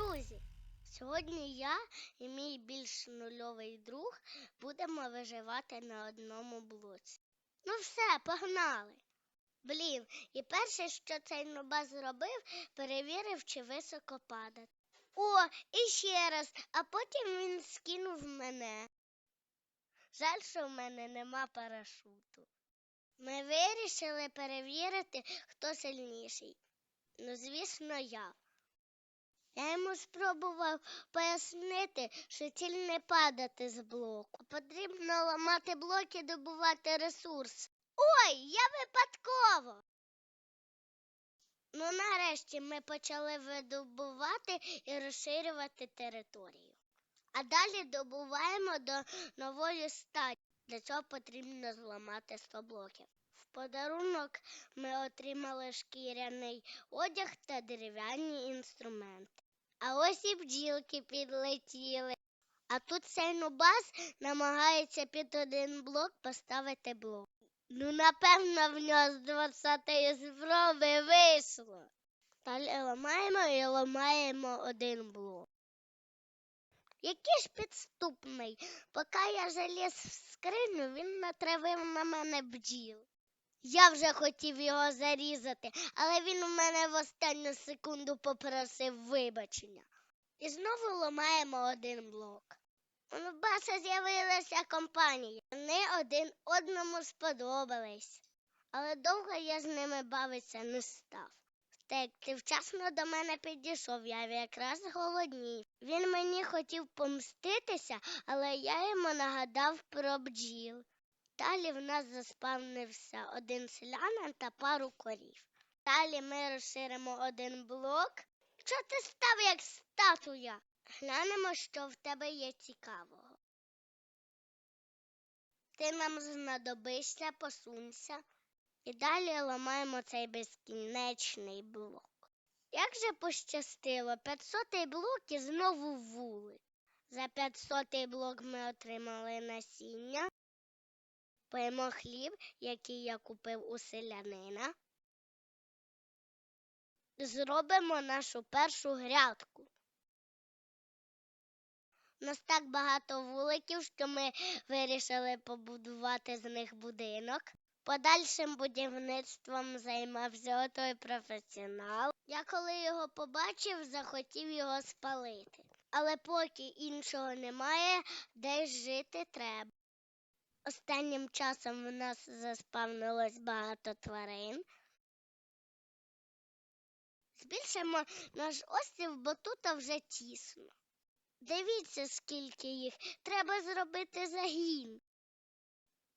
Друзі, сьогодні я і мій більш нульовий друг будемо виживати на одному блоці. Ну все, погнали. Блін, і перше, що цей нуба зробив, перевірив, чи високо падати. О, і ще раз, а потім він скинув мене. Жаль, що в мене нема парашуту. Ми вирішили перевірити, хто сильніший. Ну, звісно, я. Я йому спробував пояснити, що ціль не падати з блоку. Потрібно ламати блоки, добувати ресурс. Ой, я випадково. Ну, нарешті ми почали видобувати і розширювати територію. А далі добуваємо до нової стадії. Для цього потрібно зламати 100 блоків. В подарунок ми отримали шкіряний одяг та дерев'яні інструменти. А ось і бджілки підлетіли. А тут цей нубас намагається під один блок поставити блок. Ну, напевно, в нього з 20-ї спроби вийшло. Далі ламаємо і ламаємо один блок. Який ж підступний. Поки я заліз в скриню, він натравив на мене бджіл. Я вже хотів його зарізати, але він у мене в останню секунду попросив вибачення. І знову ламаємо один блок. У Нубаса з'явилася компанія. Вони один одному сподобались. Але довго я з ними бавитися не став. Так, ти вчасно до мене підійшов, я якраз голоднів. Він мені хотів помститися, але я йому нагадав про бджіл. Далі в нас заспавнився один селянин та пару корів. Далі ми розширимо один блок. Що ти став як статуя? Глянемо, що в тебе є цікавого. Ти нам знадобишся, посунься. І далі ламаємо цей безкінечний блок. Як же пощастило, 500 блок і знову вулик. За 500 блок ми отримали насіння. Поїмо хліб, який я купив у селянина. Зробимо нашу першу грядку. У нас так багато вуликів, що ми вирішили побудувати з них будинок. Подальшим будівництвом займався отой професіонал. Я коли його побачив, захотів його спалити. Але поки іншого немає, десь жити треба. Останнім часом в нас заспавнилось багато тварин. Збільшимо наш острів, бо тут вже тісно. Дивіться, скільки їх. Треба зробити загін.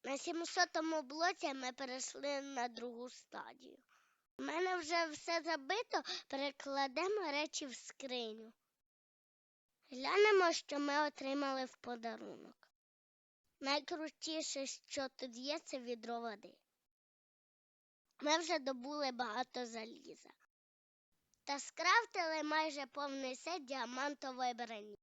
На 700-му блоці ми перейшли на другу стадію. У мене вже все забито, перекладемо речі в скриню. Глянемо, що ми отримали в подарунок. Найкрутіше, що тут є, це відро води. Ми вже добули багато заліза. Та скрафтили майже повний сет діамантової броні.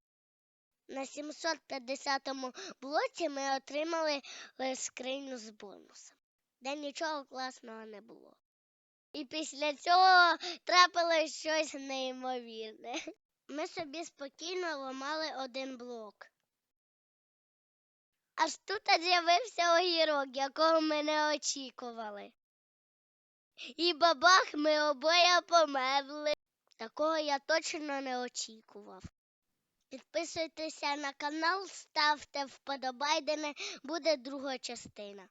На 750-му блоці ми отримали е, скриню з бонусом, де нічого класного не було. І після цього трапилось щось неймовірне. Ми собі спокійно ламали один блок. Аж тут з'явився огірок, якого ми не очікували. І бабах ми обоє померли. Такого я точно не очікував. Підписуйтеся на канал, ставте вподобайдене, буде друга частина.